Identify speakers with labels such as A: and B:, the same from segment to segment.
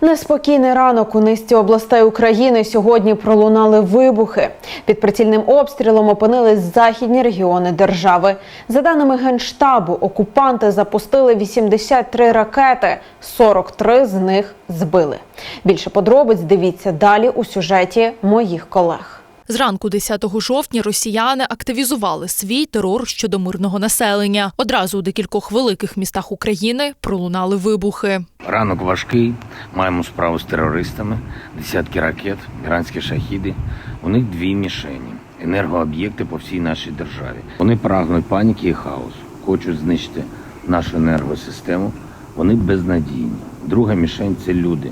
A: Неспокійний ранок у низці областей України сьогодні пролунали вибухи. Під прицільним обстрілом опинились західні регіони держави. За даними генштабу, окупанти запустили 83 ракети, 43 з них збили. Більше подробиць дивіться далі у сюжеті моїх колег.
B: Зранку 10 жовтня росіяни активізували свій терор щодо мирного населення. Одразу у декількох великих містах України пролунали вибухи.
C: Ранок важкий, маємо справу з терористами, десятки ракет, іранські шахіди. У них дві мішені енергооб'єкти по всій нашій державі. Вони прагнуть паніки і хаосу, хочуть знищити нашу енергосистему. Вони безнадійні. Друга мішень це люди.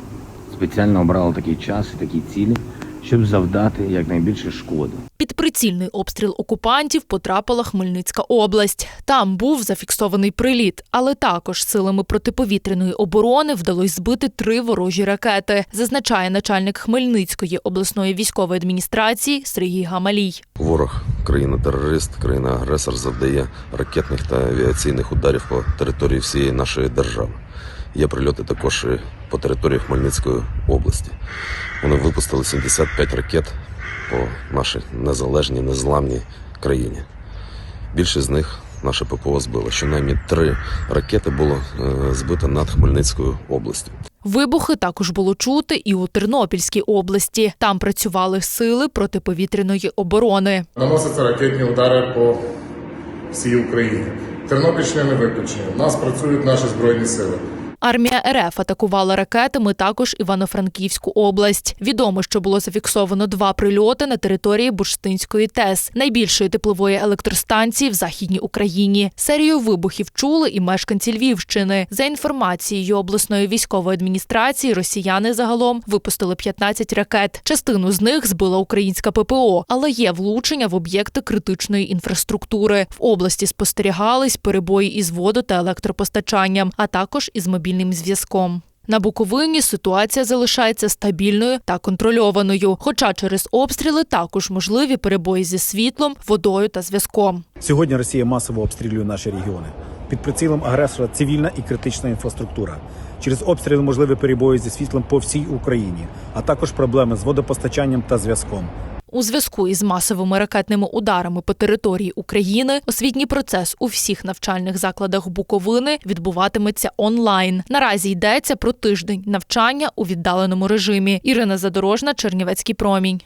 C: Спеціально обрали такий час і такі цілі, щоб завдати якнайбільше шкоди.
B: Під прицільний обстріл окупантів потрапила Хмельницька область. Там був зафіксований приліт, але також силами протиповітряної оборони вдалося збити три ворожі ракети, зазначає начальник Хмельницької обласної військової адміністрації Сергій Гамалій.
D: Ворог, країна-терорист, країна-агресор завдає ракетних та авіаційних ударів по території всієї нашої держави. Є прильоти також по території Хмельницької області. Вони випустили 75 ракет по нашій незалежній, незламній країні. Більшість з них наше ППО збило. Щонайменше три ракети було е, збито над Хмельницькою областю.
B: Вибухи також було чути і у Тернопільській області. Там працювали сили протиповітряної оборони.
E: Наносяться ракетні удари по всій Україні. Тернопільщина не виключення. У нас працюють наші збройні сили.
B: Армія РФ атакувала ракетами також Івано-Франківську область. Відомо, що було зафіксовано два прильоти на території Бурштинської ТЕС, найбільшої теплової електростанції в західній Україні. Серію вибухів чули і мешканці Львівщини. За інформацією обласної військової адміністрації, росіяни загалом випустили 15 ракет. Частину з них збила українська ППО, але є влучення в об'єкти критичної інфраструктури. В області спостерігались перебої із воду та електропостачанням, а також із мобільним зв'язком. На Буковині ситуація залишається стабільною та контрольованою, хоча через обстріли також можливі перебої зі світлом, водою та зв'язком.
F: Сьогодні Росія масово обстрілює наші регіони. Під прицілом агресора цивільна і критична інфраструктура. Через обстріли можливі перебої зі світлом по всій Україні, а також проблеми з водопостачанням та зв'язком.
B: У зв'язку із масовими ракетними ударами по території України освітній процес у всіх навчальних закладах Буковини відбуватиметься онлайн. Наразі йдеться про тиждень навчання у віддаленому режимі. Ірина Задорожна, Чернівецький промінь.